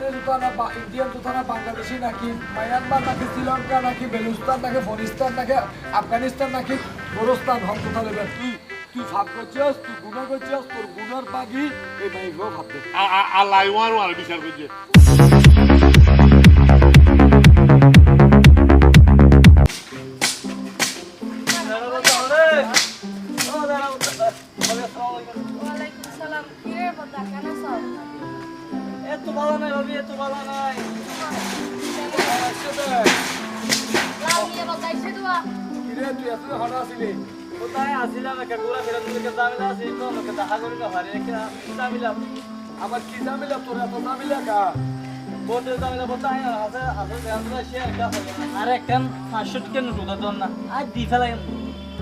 পাকিস্তানি জুতা বা- ইন্ডিয়ান জুতা বাংলাদেশি নাকি মায়ানমার নাকি শ্রীলঙ্কা নাকি বেলুস্তান নাকি ফরিস্তান নাকি আফগানিস্তান নাকি গোরস্তান? হক জুতা নেবেন তুই তুই ভাব করছিস, তুই গুণা করছিস, তোর গুণার বাগি এই ভাববে। আ- আ- আল্লাহ বিচার করছে। তুই এত হঠাৎ আসিলি? কোথায় আসিলাম একটা ঘোরা ফেরা দিকে জামিলা আছে তো আমাকে দেখা করি না হারে একটা জামিলা? আমার কি জামিলা তোর? এত জামিলা কা? বোর্ডে জামিলা বলতে আয় আছে আছে দেখান সে একটা আর একটা পাঁচশো টিকেট ঢুকা দন না? আর দি ফেলাই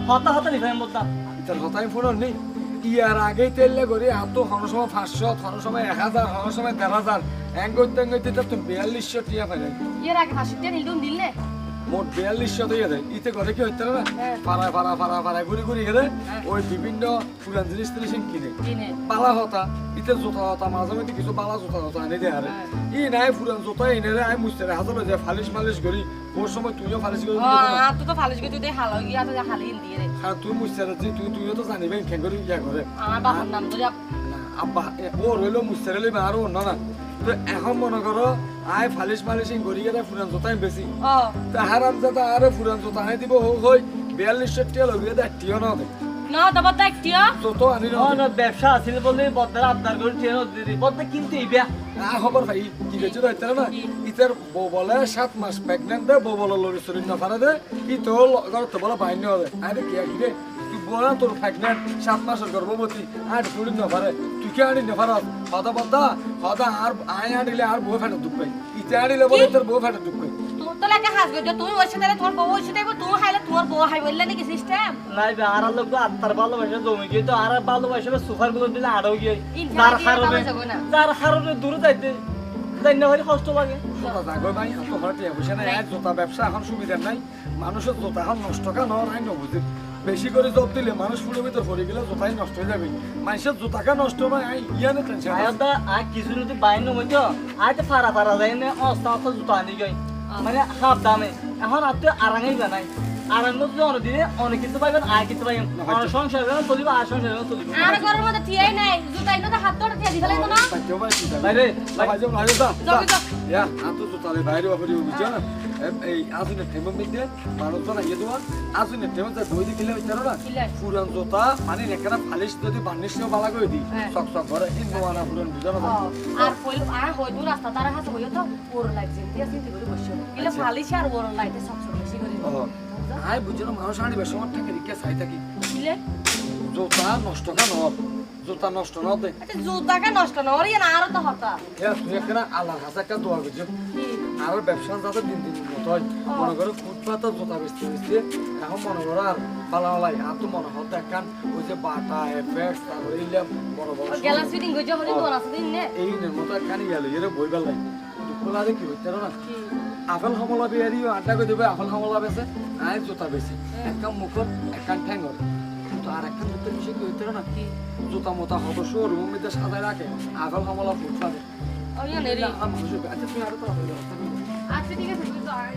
হতা হতা নি ফেলাই বলতাম। তোর হতাই ফোন নেই। ইয়ার আগেই তেললে করি এত হন সময় পাঁচশো হন সময় এক হাজার হন সময় দেড় হাজার। করতে এং করতে তুমি বিয়াল্লিশশো টিয়া পাই এর আগে দিয়ে দিলে মোট বিয়াল্লিশশো দিয়ে দেয়। ইতে করে কি হইতে না হ্যাঁ। পাড়ায় পাড়া পাড়া পাড়ায় ঘুরি ঘুরি গেলে ওই বিভিন্ন পুরান জিনিস জিনিস কিনে। কিনে। পালা হতা ইতে জোতা হতা মাঝে মধ্যে কিছু পালা জোতা হতা এনে দেয় আরে। হ্যাঁ। ই নাই পুরান জোতা এনে রে আই মুছতে রে হাজার যায় ফালিশ মালিশ করি। ওর সময় তুইও ফালিশ করি আর তো তো ফালিশ গই তুই হালো গিয়া তো হালিন দিয়ে রে আর তুই মুছতে রে যে তুই তুইও তো জানিবে খেন করি ইয়া করে। আমার বাবার নাম না, আব্বা ও রইল মুছতে রইলে আরও অন্য না। তো এখন মনে করো আয় ফালিশ মালিশিং করি গেলে পুরান জোতাই বেশি তা হারাম যাতা আরে পুরান জোতা আনি দিব হোক হই বিয়াল্লিশশো টিয়া লগে দেয় টিও না দেয় না তো বদা একটিয়া যত আনি না না ব্যবসা আছিল বলে বদ্দার আবদার করে ট্রেন দিদি বদ্দা কিন্তু এই বিয়া আ খবর ভাই কি গেছিল ইতার না ইতার বউ বলে সাত মাস প্রেগনেন্ট দে বউ বলে লড়ি চড়ি না পারে দে। ই তো ঘর তো বলে বাইন্য হবে আরে কি কি রে বলা তোর প্রেগনেন্ট সাত মাসের গর্ভবতী। আর চড়ি না পারে। তুই কে আনি না পার হদা বদ্দা হদা আর আয় আনিলে আর বউ ফেটে দুঃখ পাই ইতে আনিলে বলে তোর বউ ফেটে দুঃখ পাই তোর তো লাগে তুমি ওই সাথে তোমার বউ ওই সাথে তুমি খাইলে তোমার বউ খাই বললে নাকি সিস্টেম নাই বে আর লোক আত্মার ভালোবাসা জমি গিয়ে তো আর ভালোবাসা সুপারগুলো দিলে আরও গিয়ে ইনকাম যার দিয়ে কারণে ভালো যাব না। যার কারণে দূরে যাইতে যাই না ভাই কষ্ট লাগে। জোতা জাগো ব্যবসা এখন সুবিধা নাই। মানুষের জোতা এখন নষ্ট কেন? নাই নবুঝে বেশি করে জব দিলে মানুষ ফুলের ভিতর পড়ে গেলে জোতাই নষ্ট হয়ে যাবে। মানুষের জোতাকে নষ্ট হবে আই ইয়ানে টেনশন আয়দা আর কিছু যদি বাইন নমইত তো ফারা ফারা যায় না, অস্তা অস্তা জুতা আনি গই। মানে হাফ দামে। এখন আর তো বানাই। আরাঙ্গ অনেক দিনে অনেক কিছু পাইবেন পাইবেন সংসার চলিব আর সংসার চলিব। আর ঘরের মধ্যে টিয়াই নাই জুতা ইনো হাত ধরে তো না? বাইরে। ইয়া বাইরে বাপরে বুঝছ না এই আসুনে টেমো মিদে মানুষ তো না ইয়ে দেওয়া। আসুনে টেমো যা দই দিলে হইতে না? কিলে? পুরান জোতা মানে একটা ফালিশ যদি বার্নিশ নিয়ে বালা করে দি। হ্যাঁ। সক সক করে ইন নোয়ানা পুরান বুঝো না আর কইল আর হয়তো রাস্তা তার হাতে হইতো ওর লাগছে। দিয়া করে বসে আর ওর সব আই বুঝছ না মানুষ আনি বেশ সময় থেকে রিকে চাই থাকি। কিলে জোতা নষ্ট কেন জোতা নষ্ট ন দে। আচ্ছা জুতাকে নষ্ট না ওর ইয়ে না আরও তো হতা হ্যাঁ তুই একটা আল্লাহর কাছে একটা দোয়া করছ আর ব্যবসা যাতে দিন দিন মতো হয়। মনে করো ফুটপাত জোতা বেচতে বেচতে এখন মনে করো আর পালা পালাই আর তো মনে হতো একখান ওই যে বাটা এফেক্স তারপরে ইলাম বড় বড় গেলাস ফিটিং গইছে হরি দোন আছে দিন নে? এই নের মতো একখান ইয়ালো এর বই বেলাই দুপুরা কি হইতে না? আপেল কমলা বিয়ারিও আড্ডা করে দেবে আপেল কমলা বেছে আয় জোতা বেশি একখান মুখত একখান ঠ্যাঙ্গর কিন্তু আর একখান জোতা বিষয় কি হইতে না? কি? জোতা মোতা হতো শো রুমের মধ্যে সাজায় রাখে আপেল কমলা ফুটপাতে ও নেরি আচ্ছা তুমি আরও তো আচ্ছা ঠিক আছে তুই তো আমি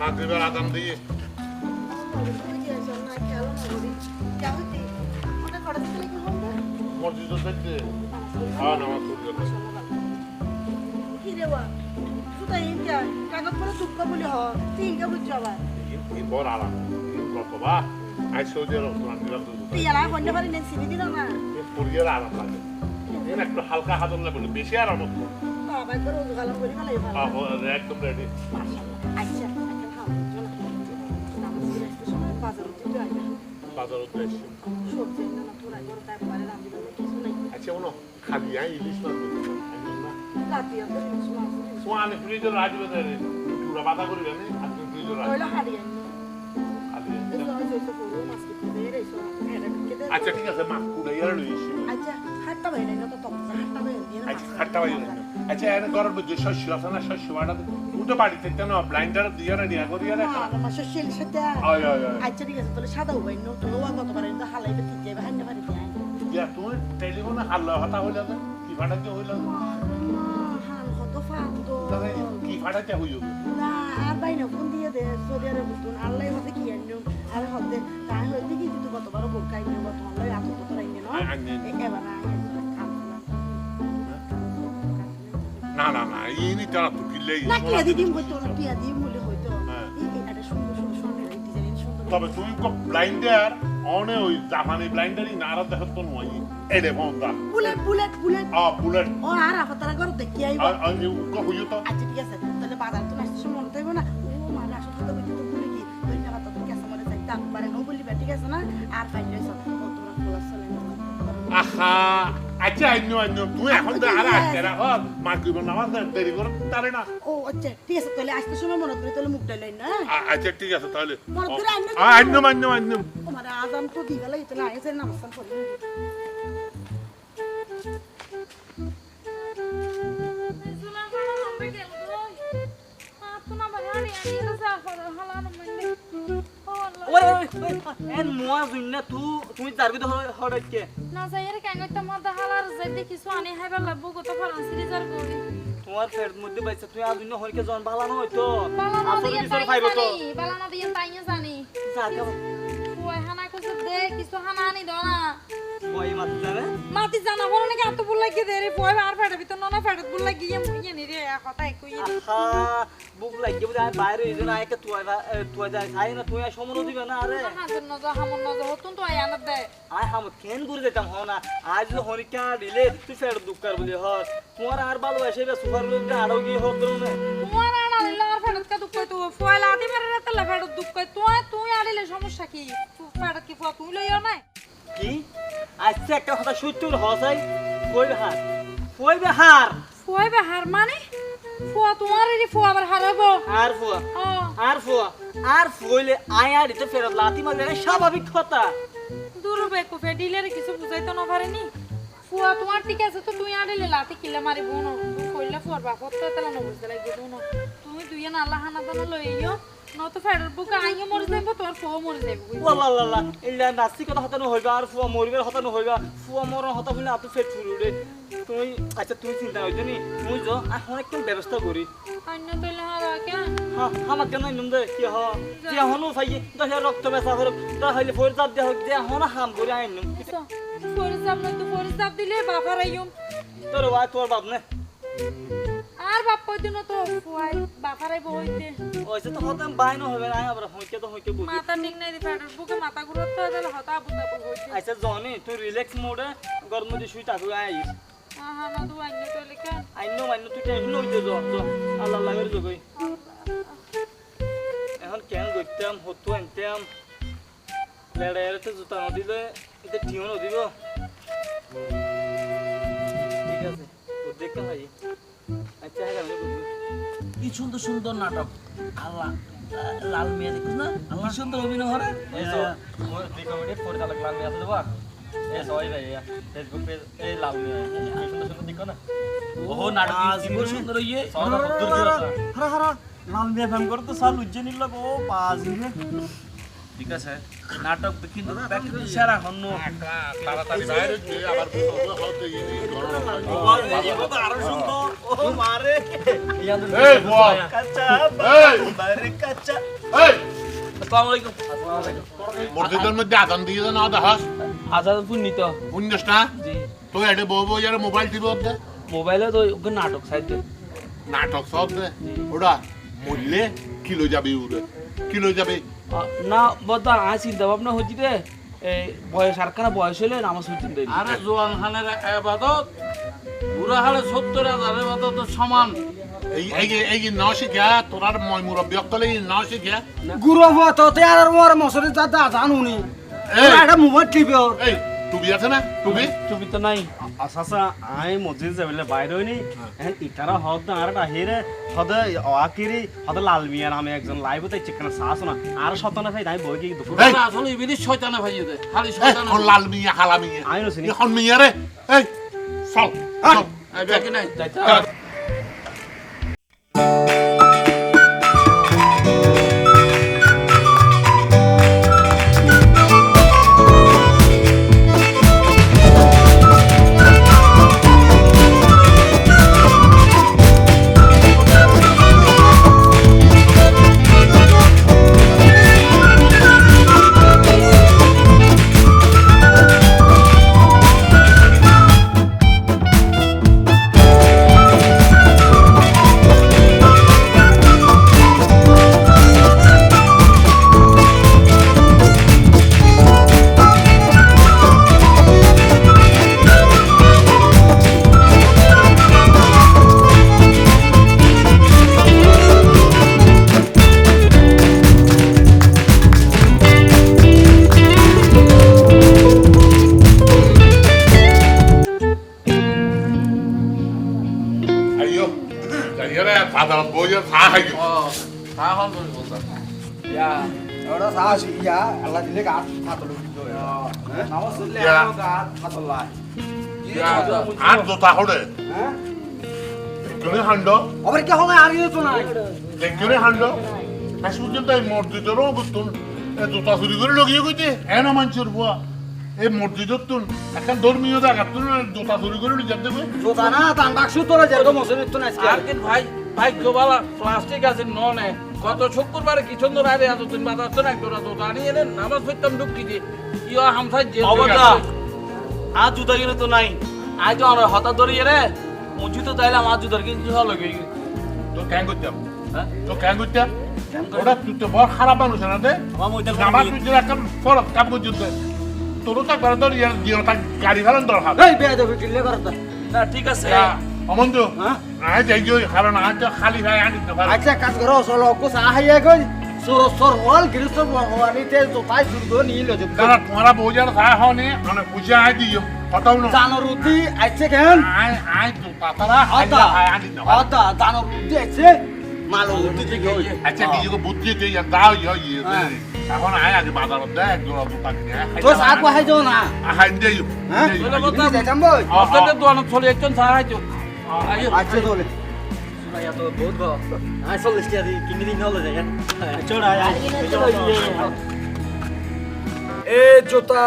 মাগরিবের আদান দিয়ে। মসজিদে যাইতে হ্যাঁ নামাজ পড়তে এই বড় আরাম গল্প বা? আই সৌদি আরব তোমার দিলাম তো পরিয়ার আরাম লাগে। এই একটু হালকা হাতল লাগে বেশি আরাম হতো। একদম রেডি বাজার উদ্দেশ্য আচ্ছা উনো খালি আই ইলিশ মাছ সোয়ানে ফ্রিজে রাজবে রে। পুরা বাতা করিবে নি আপনি ফ্রিজে খালি আচ্ছা ঠিক আছে মা কুড়া ইয়ার লইছি আচ্ছা খাট্টা বাইরে আচ্ছা এনে গরম যে শস্য আছে না শস্য বাটা কোন তো বাড়িতে কেন ব্লাইন্ডার দিয়ে রেডি করিয়া রাখা। আর আমার শেল সাথে আয় আয় আয়। আচ্ছা ঠিক আছে তাহলে সাদা হবাই নো তো ওয়া কত পারে কিন্তু হালাইবে ঠিক যাবে হান্না পারে ইয়া তুমি টেলিফোনে হাল্লা হতা হইলা যে কি ফাটাতে হইলা? যে? হাল কত তাহলে কি ফাটাতে হইল? না আর বাইনা ফোন দিয়ে দে সৌদি আরব বুতুন আল্লাহ হতে কি আনিও আর হতে তাই হইতে কি কত বড় বোর কাই নিও কত আল্লাহ আত তো তোরাই নিও আনি। এবার না না না না ইনি নি তারা তো কিলে না কি দিদি হইতো না কি দিদি বলে হইতো হ্যাঁ। এটা সুন্দর সুন্দর সুন্দর ডিজাইন সুন্দর। তবে তুমি কো ব্লাইন্ডার অনে ওই জাপানি ব্লাইন্ডারই নারা দেখত তো নয়। এলে ফোনটা বুলেট বুলেট বুলেট। আ বুলেট। ও আর আফতারা করে দেখি আইব। আমি কো হইও তো। আচ্ছা ঠিক আছে তাহলে বাজার তো নাচতে সময় মনে থাকবে না। ও মানে আসলে তো তো ভুলে গিয়ে তুই না তো কেসা মনে তাক পারে নো বললি ঠিক আছে না? আর ফাইলে সব ও তোরা খোলা চলে না আহা! আচ্ছা আইনো আইনো তুই এখন তো আর আসছে না। হল মার কইব না আমার দেরি করে তারে না। ও আচ্ছা ঠিক আছে তাহলে আসতে সময় মনে করে তাহলে মুখটা লই না আচ্ছা ঠিক আছে তাহলে। মনে করে আইনো আ, আইনো আইনো আইনো। ও মানে আজান তো দি গেল তাহলে আইছে নামাজ পড়ি। ওই ওই ওই এন মোয়া জুন্না তু তুমি তার ভিতর হড়কে না কেন একটা মাথা হালার যাই কিছু আনি হাইবার লাগবো কত ফারান্সি রিজার করি তোমার পেট মধ্যে বাইছে তুই আজ হরকে জন বালানো হইতো। বালানো আসলে তাইয়ে তো। জানি বালানো দিয়ে তাইয়ে জানি। জাগা ওই হানা কইছে দে কিছু হানা আনি দাও না কই জানে মাতি জানা বড় নাকি এত বুল লাগি দে রে পয় আর ফেড়ে ভিতর ননা ফেড়ে বুল লাগি ইয়ে ইয়ে নি রে কথা আহা বুক লাগি বুঝা বাইরে ইজন আইকে তুই তুই যাই খাই না তুই সমন দিবে না আরে। হাজার নজর হামন নজর হতুন তো আয় আনা দে। আয় হাম কেন করে দিতাম হ না। আজ হরিকা দিলে তুই ফের দুঃখ কর বলি হ তোমার আর ভালোবাসে বে সুপার লোক আরও কি হোক করুন তোমার আনা দিলে আর ফেড়ে দুঃখ তো? ফয়লা দি মেরে রে তেলে ফেড়ে দুঃখ তুই তুই আড়িলে সমস্যা কি? ফেড়ে কি ফয়া তুই লইও নাই? কি? আজকে একটা কথা সত্যি হসাই কই হার কই হার বে হার মানে? ফুয়া তোমার এই ফুয়া আবার হারাবো আর ফুয়া? আর ফুয়া? আর ফুইলে আয়ার এটা ফেরত লাতি মারবে না স্বাভাবিক কথা। দূর বে কুফে ডিলের কিছু বুঝাইতো না পারেনি। ফুয়া তোমার ঠিক আছে তো তুই আড়িলে লাতি কিলে মারি বোন। কইলে ফুয়ার বাপত তো তেলা না বুঝতে লাগবে বোন। তুমি দুই না আল্লাহ হানা দানা লই আইও। নত ফেডার বুকে আইও মরে যাইবো তোমার ফুয়া মরে যাইবো ওয়াল্লাহ আল্লাহ ইল্লা নাস্তি কথা হতানো হইবা আর ফুয়া মরিবার হতানো হইবা ফুয়া মরণ হতা হইলে আপনি ফেট ফুলুরে তুই আচ্ছা তুই চিন্তা হইতো নি তুই যো এখন একদম ব্যবস্থা করি অন্য তৈলে হারা কেন হ্যাঁ আমার কেন নিম দে কি হ যে হনু ফাই দশ রক্ত বেসা করে তা হইলে ফোর চাপ দিয়া হোক যে হন হাম করে আইনুম ফরিজাব না তো ফরিজাব দিলে বাবার আইম তোর তোর বাপ না আর বাপ কইদিন তো ফুয়াই বাবার আইবো হইতে। ওইসে তো হতাম বাইনো হবে না আবার হইকে তো হইকে বুঝি। মাথা ঠিক নাই ফেডার বুকে মাথা ঘুরত তো তাহলে হতা বুঝা হইতে। আচ্ছা জনি তুই রিল্যাক্স মোডে গরম মধ্যে শুই থাকবি আইস। আহা না দু অন্য তৈলে কেন? আইনো মাইনো তুই টেনশন হইতে যো যো আল্লাহ আল্লাহ করে যোগই এখন কেন গইতাম হতো আনতাম। লেড়াইতে জুতা নদিলে এটা ঠিও নদিব ঠিক আছে দেখতে ভাই হ্যাঁ। কি সুন্দর সুন্দর নাটক আল্লাহ লাল মেয়ে দেখিস না কি সুন্দর অভিনয় করে কমেডির পরিচালক লাল মিয়া আছে দেবা এই সবাই ভাই ফেসবুক পেজ এই লাল মিয়া এই সুন্দর সুন্দর দেখো না ওহো নাটক কি সুন্দর ইয়ে সবাই দূর দূর আছে হারা হারা লাল মেয়ে ফ্যান করে তো সাল উজ্জয়নী লোক ও রে ঠিক আছে? নাটক কিন্তু সেরা বউ মোবাইল টিভি দে। মোবাইলে তো নাটক সাইডে নাটক সব দে। ওটা মরলে কিলো যাবে উড়ে কিলো যাবে না বদা আয় চিন্তা ভাবনা হচ্ছি রে এই বয়স আর কানা বয়স হলে নামাজ হচ্ছেন আরে জোয়ান খানের আবাদত বুড়া হালে সত্তর হাজার আবাদত তো সমান। এই এই এই ন শিখিয়া তোরার মই মুরব্বী অকলে ন শিখিয়া গুরু তো তে আর মোর মসরে যা দা জানুনি। এই। মোবাইল টিপে এই টুবি আছে না? টুবি ছবি তো নাই। আসাসা আই মসজিদ যাবলে বাইরে হইনি এখন ইতারা হদ না আর আহিরে হদ অয়াকিরি হদ লাল মিয়ার আমি একজন লাইভ তাই চিকেন সাস না আর শতনা ভাই তাই বই কি দুপুর আসলে ইবিনি শয়তানে ভাই দে খালি এই, লাল মিয়া হালা মিয়া আই নছিনি এখন মিয়া রে এই চল। চল কি নাই। যাইতে আর জোতা হড়ে কেনে হান্ড আবার কি হবে আর কিছু নাই হান্ড পর্যন্ত এই মসজিদেরও এই জোতা চুরি করে লগিয়ে কইতে এনা মানুষের বুয়া এই মসজিদত তুন এখন ধর্মীয় জায়গা তুন জোতা চুরি করে নিয়ে যাতে জোতা না দান বাক্স তোরা যেরকম মসজিদ তো নাই আর কিন্তু ভাই ভাগ্যবালা প্লাস্টিক আছে ননে গত শুক্রবারে কি সুন্দর আরে এত দিন বাদ আসতো না একটু তো আনিয়ে নেন নামাজ পড়তাম ঢুকি দিয়ে ইয়া হামসাই যে অবদা আজ জুতা কিনে তো নাই। আজ তো আমার হঠাৎ ধরিয়ে রে মুজি তো তাইলে আমার জুতার কিন্তু ভালো তো কেন করতাম। হ্যাঁ? তো কেন করতাম। ওটা তুই তো বড় খারাপ মানুষ না দে আমার নামাজ তুই এখন ফরত কাম করছিস তোরও তো করে তোর ইয়ার দিও তা গাড়ি ভাড়া দরকার এই বেয়া দেবে কিলে করতে না ঠিক আছে। অমন্ত হ্যাঁ? আয় যাই কারণ আজ তো খালি ভাই আনি তো আচ্ছা কাজ করো চলো কো সাহাইয়া কই সর সর ওয়াল গিরিস ভবানি তে তো তাই করে নিয়ে লজব তারা তোমারা বউজার সাহা হনে মানে বুঝে আয় দিও কথাও না। জানরুতি আইছে কেন? আয় আয় তো আতা আয় আনি তো আতা জানরুতি আইছে? মালো উঠি থেকে আচ্ছা কি যে বুদ্ধি তুই ইয়া দাও ইয়া ইয়ে। এখন আয় আগে বাজারত দেয় এক জোড়া জুতা কিনে তো সাপ হাই যাও না? আহাই দেই হ্যাঁ? কথা তুমি যাইতাম বই। আপনাদের দোকানে চলে একজন সাহায্য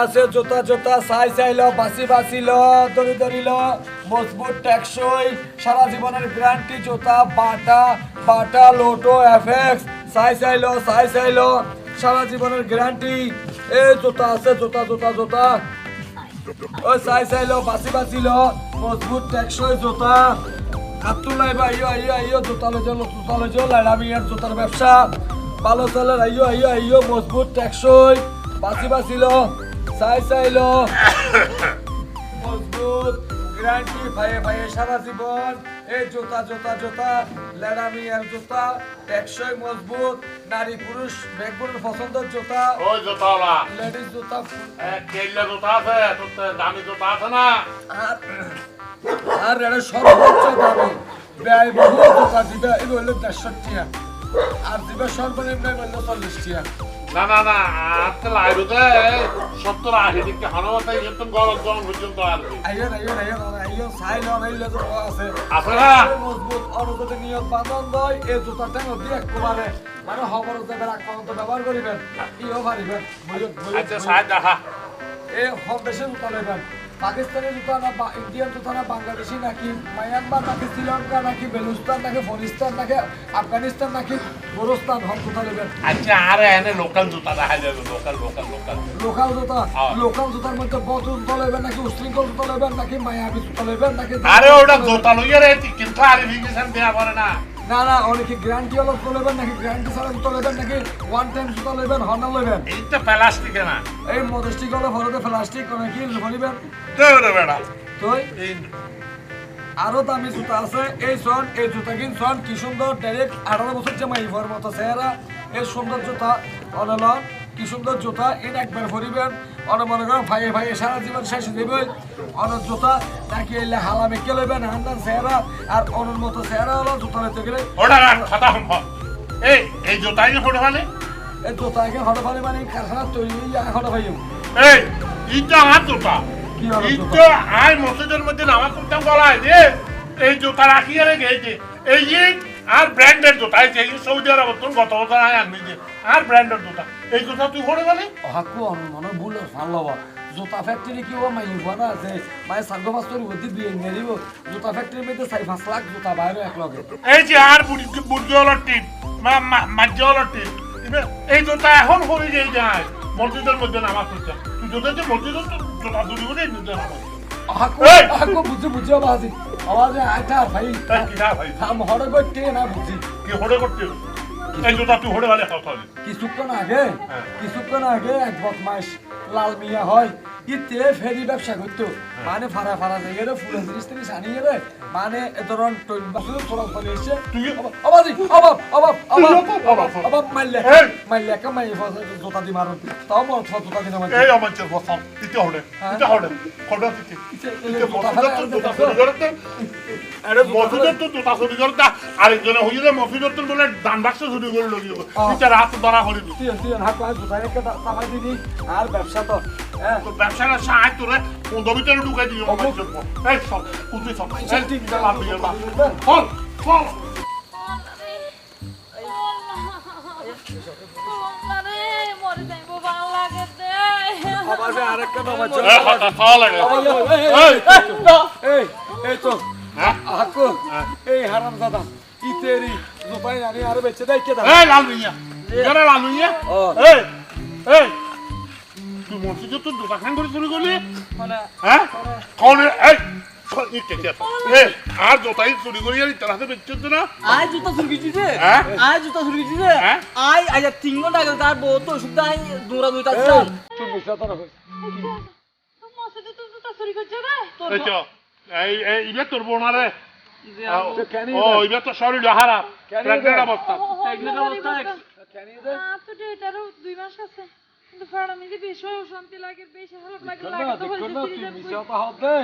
আছে, জোতা জোতা, চাই চাইল বাছি বাছিল ধরি ধরিল মজবুত, টেকসই, সারা জীবনের গ্যারান্টি, জোতা, বাটা বাটা, লোটো, এফএক্স, চাই চাইল চাই চাইল সারা জীবনের গ্যারান্টি। এ জোতা আছে, জোতা জোতা জোতা। ও চাই চাইল বাছি বাছিল মজবুত টেকসই জোতা। হাতু লাইবা আইও আইও আইও, জোতা লই যাও জোতা লই যাও, লাইলামি আর জোতার ব্যবসা। ভালো চলে, আইও আইও আইও, মজবুত টেকসই। বাছি বাছিল চাই চাইল মজবুত গ্যারান্টি ভাইয়ে ভাইয়ে সারা জীবন এই জুতা জুতা জুতা লেডামি আর জোতা টেকসই মজবুত নারী পুরুষ বেগুনের পছন্দের জুতা ওই জোতাওয়ালা। লেডিস জুতা। কেল্লা জোতা আছে তোর দামি জোতা আছে না? আর আর এটা সর্বোচ্চ দামি। ব্যয় বহু জোতা দিবে এই বলল দেড়শো টিয়া। আর দিবে সর্বনিম্ন বলল চল্লিশ টিয়া। না না না আজকাল আইরুতে সত্তর আশি দিকে হানবাতাই একদম গরম গরম পর্যন্ত আসবে আইয়ন আইয়ন আইয়ন আইয়ন সাইল আইলে তো আছে। আছে না? মজবুত অনুগত নিয়ত বান্ধন দয় এই জুতাটা নদী একবারে মানে খবর দেবে রাখ পর্যন্ত ব্যবহার করিবেন ইও পারিবেন আচ্ছা দেখা এই দেশে জুতা নেবেন। পাকিস্তানি জুতা না বা ইন্ডিয়ান জুতা না বাংলাদেশি নাকি মায়ানমার নাকি শ্রীলঙ্কা নাকি বেলুস্তান নাকি ফলিস্তান নাকি আফগানিস্তান নাকি গোরস্তান? সব জুতা নেবেন আচ্ছা আরে এনে লোকাল জুতা দেখা যাবে লোকাল লোকাল লোকাল লোকাল জুতা। লোকাল জুতার মধ্যে বদ জুতা নেবেন নাকি উশৃঙ্খল জুতা নেবেন নাকি মায়াবী জুতা নেবেন নাকি আরে ওটা জুতা লইয়া রে কিন্তু আর ইমিগ্রেশন দেয়া করে না। না না অনেকে গ্যারান্টি হলো তোলেবেন নাকি গ্যারান্টি ছাড়া তোলেবেন নাকি ওয়ান টাইম তোলেবেন হর্ন নেবেন এই তো প্লাস্টিকে না। এই মডেস্টিক হলো ফলতে প্লাস্টিক অনেকে নেবেন? দেবে বেড়া। তুই? আরও দামি জুতা আছে এই সন এই জুতা কিন সন কি সুন্দর ডাইরেক্ট আঠারো বছর যে ফর মতো চেহারা এই সুন্দর জুতা অনল। কি সুন্দর জুতা ইন একবার ভরিবেন। অন মনে করেন ভাইয়ে ভাইয়ে সারা জীবন শেষ দেবেন অন জুতা নাকি এলে হালা মেকে লইবেন হান্দান চেহারা আর অনুর মতো চেহারা হলো জুতা লইতে গেলে। এই এই জুতাই ফটো ফেলে। এই জুতা একে হঠাৎ পানি মানে কারখানা তৈরি এখন ভাইও এই ইটা আমার জুতা। কি ইটা আই মসজিদের মধ্যে নামাজ পড়তাম গলায় যে এই জুতা রাখি আর গেছে এই যে আর ব্র্যান্ডের জুতা এই যে সৌদি আরব তুমি গত বছর আয় আনবি যে আর ব্র্যান্ডের জুতা। এই জুতা তুই পড়ে গেলি হাকু অন মনে ভুল ভালো লবা জোতা ফ্যাক্টরি কি মাই না আছে। মাই সার্গো মাস্টর ওদি বিয়ে নেরিব জোতা ফ্যাক্টরি মধ্যে চাই পাঁচ লাখ জোতা বাইরে এক লগে এই যে আর হলার টিপ মা হলার টিপ এই জুতা এখন গিয়ে যায়। মসজিদের মধ্যে নামাজ পড়তাম তুই জুতা যে মসজিদের জুতা দুরি বলে নিজে নামাজ এই! হাকু বুঝি বুঝি বাজি আওয়াজে আইতা ভাই। তাই কি না ভাই? আম হড় গটে না বুঝি। কি হড়ে করতে? এই জুতা তুই হড়ে ভালে খাওয়া হবে কিছুক্ষণ আগে হ্যাঁ। কিছুক্ষণ আগে এক বদমাস লাল মিয়া হয় ইতে ফেরি ব্যবসা করতো। মানে ফারা ফারা জায়গায় ফুলের জিনিস তিনিস আনিয়ে মানে ধরন এসে তুই আবাদি আবাব আবাব আবাব আবাব, আবাব মাইলে মাইলে কা মাই জোতা দি মারো তাও মর জোতা দি না মারো এই আমার চেয়ে বসাও দিতে হবে দিতে। হবে খোটা দিতে জোতা ফেলে জুতা চুরি করতে। আরে মসজিদের তো জুতা চুরি করতে আরেকজনে হইলে যে মসজিদের তো বলে দান বাক্স চুরি করে লগিয়ে বিচার হাত ধরা করে দিবি তুই তুই হাত পা জোতা রেখে তামাই দিবি। আর ব্যবসা তো হ্যাঁ। তো ব্যবসাটা সাহায্য তোরে পনেরো ভিতরে ঢুকাই দিবি আমার জন্য এই সব কুচি সব। এই ঠিক লাভ দিয়ে ফল ফল আরে মরে যাইবো ভালো লাগে। দে আবার আরেকটা বাবা। এই হাতা খাওয়া লাগে এই এই এই তো হ্যাঁ? এই হারাম দাদা ইতেরি আনি আর দেয় কে দাদা? লাল মিয়া লাল ও। এই এই। তুই মসজিদে তোর দোকান করে চুরি করলি হ্যাঁ? কোন এই ইতে এই আর জোতাই চুরি করি আর তার হাতে বেচছিস না? আয় জুতা চুরি দিছে হ্যাঁ? আয় জুতা চুরি দিছে হ্যাঁ? আয় আজ তিন ঘণ্টা আগে তার বউ তো ওষুধ আই দৌড়া দৌড়া আসলাম তুই বুঝতে না? তুই মসজিদে তো। জুতা চুরি করছে রে। এই ইবে তোর ও ইবে? তো শরীর হারাপ প্রেগনেন্ট অবস্থা। প্রেগনেন্ট অবস্থা? কেন দে তো ডেটারও দুই মাস আছে। কিন্তু ফাড়া মিলে বেশ অশান্তি লাগে বেশ খারাপ লাগে লাগে তো দেখুন না বলতে তুই হবে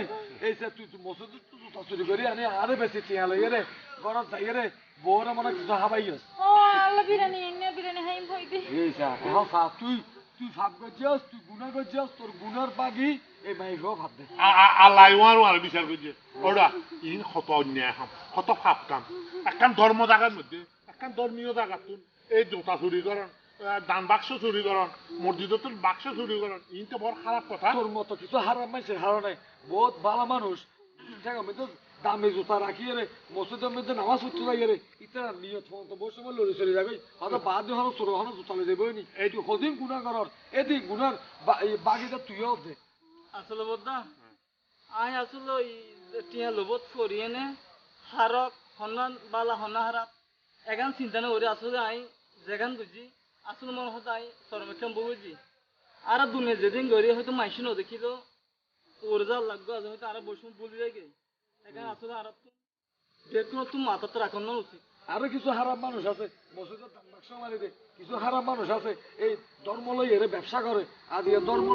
এই যে তুই মসজিদ তুই জুতা চুরি করি আনি আরে বেশি টিয়া লই রে গরম যাই রে বউরে মনে কিছু হাবাইস ও আল্লাহ বিরিয়ানি এনে বিরিয়ানি হাইম হইতে এই যা এখন সা তুই তুই ভাব গজ্জাস তুই গুনাহ গজ্জাস তোর গুনার বাগি এই মাইফও ভাব দে। আল্লাহ ওয়ার ওয়ার বিচার করছে ওরা ইন কত অন্যায় হাম কত ফাপ কাম। একখান ধর্ম জায়গার মধ্যে একখান ধর্মীয় জায়গা তুন এই জোতা চুরি করেন দান বাক্স চুরি করেন মসজিদে তোর বাক্স চুরি করেন ইন তো বড় খারাপ কথা। তোর মতো কিছু হারাম মানুষের হারা নাই। বহুত ভালো মানুষ। জায়গা মধ্যে দামে জুতা রাখিয়ে রে মসজিদের মধ্যে নামাজ পড়তে যাই রে ইতা নিয়ত মতো বসে সময় লড়ে চলে যাবে হয়তো বাদ দিয়ে হলো তোর হলো জুতা লয়ে যাবে নি। এই তুই সদিন গুণা করর এদিন গুণার বাগিটা তুইও দে। আসলে বদ্দা আই আসলে ওই টিয়া লবত করিয়ে নে হারক হন্নান বালা হন্না হারাপ এখান চিন্তা না করে আসলে আই যেখান বুঝি আসলে মনে আর দুনিয়া যেদিন গড়ি হয়তো মাইসি ন দেখিল ওর যা লাগবে আজ হয়তো আর বসে বলি রেগে এখানে আসলে আর দেখুন তুমি মাথাতে রাখুন না উচিত আরও কিছু হারাম মানুষ আছে, মসজিদের কিছু হারাম মানুষ আছে, এই ধর্ম লই এর ব্যবসা করে, আজ ধর্ম